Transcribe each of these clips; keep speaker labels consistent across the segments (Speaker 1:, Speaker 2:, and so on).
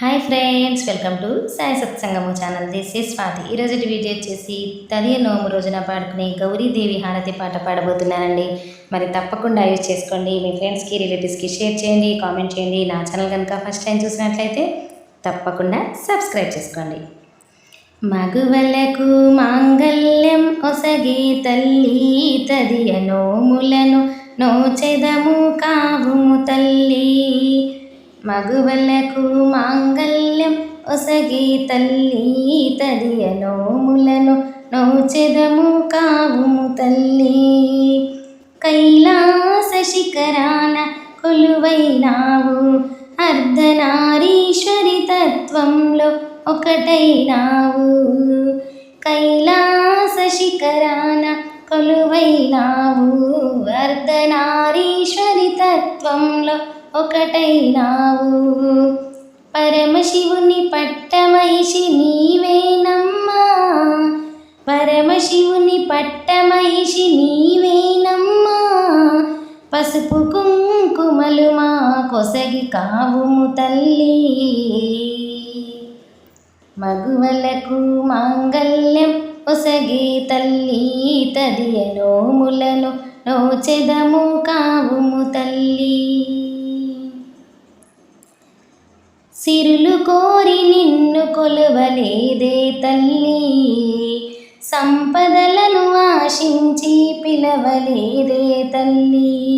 Speaker 1: Hi friends welcome to Sai సత్సంగము channel. This is Swati. ఈరోజు video వచ్చేసి తదియ నోము రోజున పాడుకునే గౌరీదేవి హారతి పాట పాడబోతున్నానండి. మరి తప్పకుండా యూజ్ చేసుకోండి. మీ ఫ్రెండ్స్కి రిలేటివ్స్కి షేర్ చేయండి కామెంట్ చేయండి. నా ఛానల్ కనుక ఫస్ట్ టైం చూసినట్లయితే తప్పకుండా సబ్స్క్రైబ్ చేసుకోండి. మగువలకు మాంగల్యం ఒసగి తల్లి తదియ నోములను నోచెదము కావు తల్లి. మగువలకు మాంగల్యం ఒసగి తల్లి తదియ నోములను నోచెదము కావుము తల్లి. కైలాస శిఖరాన కొలువైనావు అర్ధనారీశ్వరి తత్వంలో ఒకటైనావు. కైలాస శిఖరాన కొలువైనావు. వర్ధనారీశ్వరి తత్వంలో ఒకటైనావు. పరమశివుని పట్టమహిషి నీవేనమ్మా. పరమశివుని పట్టమహిషి నీవేనమ్మా. పసుపు కుంకుమలు మా కొసగి కావుము తల్లి. మగువలకు మాంగల్యం ఒసగి తల్లి తదియ నోములను నోచెదము కావుము తల్లి. సిరులు కోరి నిన్ను కొలువలేదే తల్లి. సంపదలను ఆశించి పిలవలేదే తల్లి.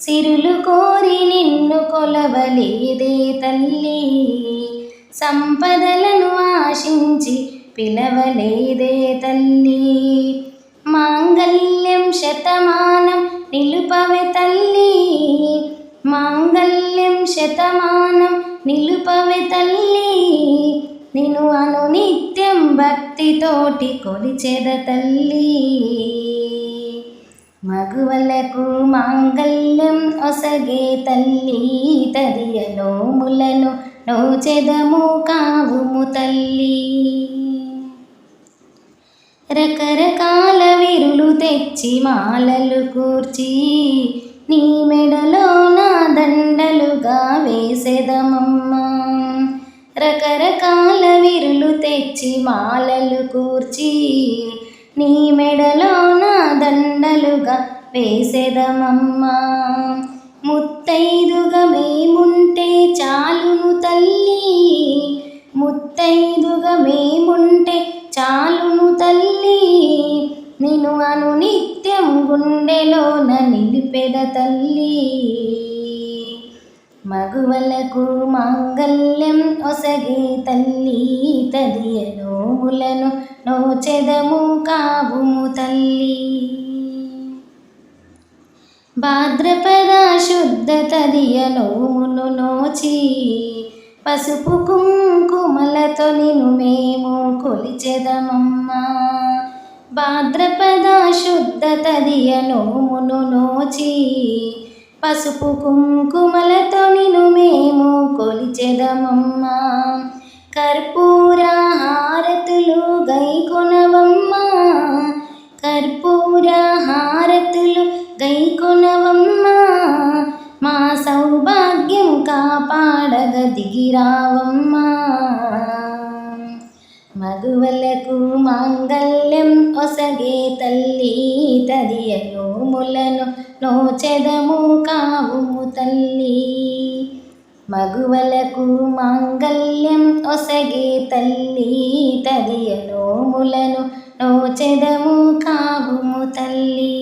Speaker 1: సిరులు కోరి నిన్ను కొలవలేదే తల్లి. సంపదలను ఆశించి పిలవలేదే తల్లి మాంగల్యం శతమానం నిలుపవే తల్లి మాంగల్యం శతమానం నిలుపవే తల్లి నిను అను నిత్యం భక్తితోటి కొలిచెద తల్లి మగువలకు మాంగల్యం ఒసగే తల్లి తదియ నోములను నోచెదము కావుము తల్లి రకరకాల విరులు తెచ్చి మాలలు కూర్చి నీ మెడలో నా దండలుగా వేసేదమమ్మా. రకరకాల విరులు తెచ్చి మాలలు కూర్చి నీ మెడలో నా దండలుగా వేసేదమమ్మా. ముత్తైదుగా మేముంటే చాలును తల్లి ముత్తైదుగా మేముంటే చాలు తల్లి. మగువలకు మాంగల్యం ఒసగే తల్లి తదియ నోములను నోచెదము కావుము తల్లి. భాద్రపద శుద్ధ తదియ నోమును నోచి పసుపు కుంకుమలతో నిను మేము కొలిచెదమమ్మా. భాద్రపద శుద్ధ తదియ నోమును నోచి. పసుపు కుంకుమలతో నిను మేము కొలిచెదమమ్మా. కర్పూర హారతులు గైకొనవమ్మ. కర్పూర హారతులు గైకొనవమ్మ. మా సౌభాగ్యం కాపాడగ దిగిరావమ్మా మగువలకు మాంగళ్యం ఒసగే తల్లి తదియ నోములను నోచెదము కావుము తల్లి మగువలకు మాంగళ్యం ఒసగే తల్లి తదియ నోములను నోచెదము కావుము తల్లి